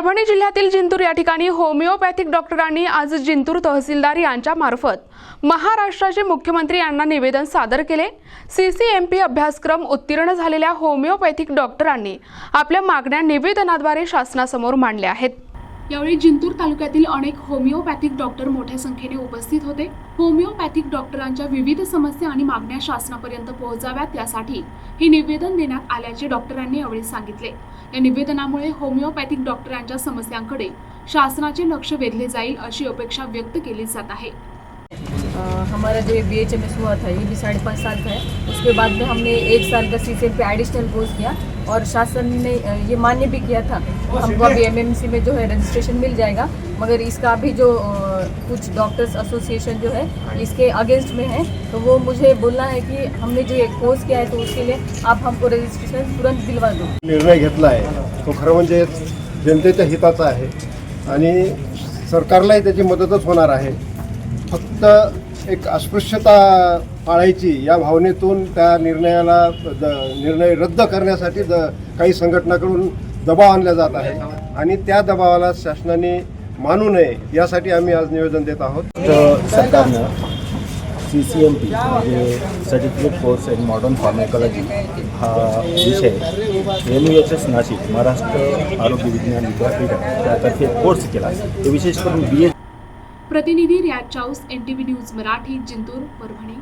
परभणी जिल्ह्यातील जिंतूर या ठिकाणी होमिओपॅथिक डॉक्टरांनी आज जिंतूर तहसीलदार यांच्या मार्फत महाराष्ट्राचे मुख्यमंत्री यांना निवेदन सादर केले. सीसीएमपी अभ्यासक्रम उत्तीर्ण झालेल्या होमिओपॅथिक डॉक्टरांनी आपल्या मागण्या निवेदनाद्वारे शासनासमोर मांडल्या आहेत. यावेळी जिंतूर तालुक्यातील अनेक होमिओपॅथिक डॉक्टर मोठ्या संख्येने उपस्थित होते. होमिओपॅथिक डॉक्टरांच्या विविध समस्या आणि मागण्या शासनापर्यंत पोहोचाव्यात यासाठी हे निवेदन देण्यात आल्याचे डॉक्टरांनी यावेळी सांगितले. या निवेदनामुळे होमिओपॅथिक डॉक्टरांच्या समस्यांकडे शासनाचे लक्ष वेधले जाईल अशी अपेक्षा व्यक्त केली जात आहे. हमारा जो बी एच एम एस हुआ था ये भी साढ़े पाँच साल का है। उसके बाद में हमने एक साल का सी सी पे एडिशनल कोर्स किया और शासन ने ये मान्य भी किया था हमको अभी एम एम सी में जो है रजिस्ट्रेशन मिल जाएगा मगर इसका अभी जो कुछ डॉक्टर्स एसोसिएशन जो है इसके अगेंस्ट में है। तो वो मुझे बोलना है कि हमने जो ये कोर्स किया है तो उसके लिए आप हमको रजिस्ट्रेशन तुरंत दिलवा दो। निर्णय घेतला आहे. तो खरं म्हणजे जनतेच्या हिताचा आहे आणि सरकारलाही त्याची मदतच होणार आहे. फक्त एक अस्पृश्यता पाळायची या भावनेतून त्या निर्णयाला द निर्णय रद्द करण्यासाठी द काही संघटनाकडून दबाव आणला जात आहे आणि त्या दबावाला शासनाने मानू नये यासाठी आम्ही आज निवेदन देत आहोत. सरकारनं सी सी एम पी म्हणजे certificate course in modern pharmacology हा विषय M U H S Nashik Maharashtra आरोग्य विज्ञान विद्यापीठ त्यातर्फे कोर्स केला ते विशेष करून बी एच प्रतिनिधी Riyaz Chaus N T V news Marathi Jintur Parbhani.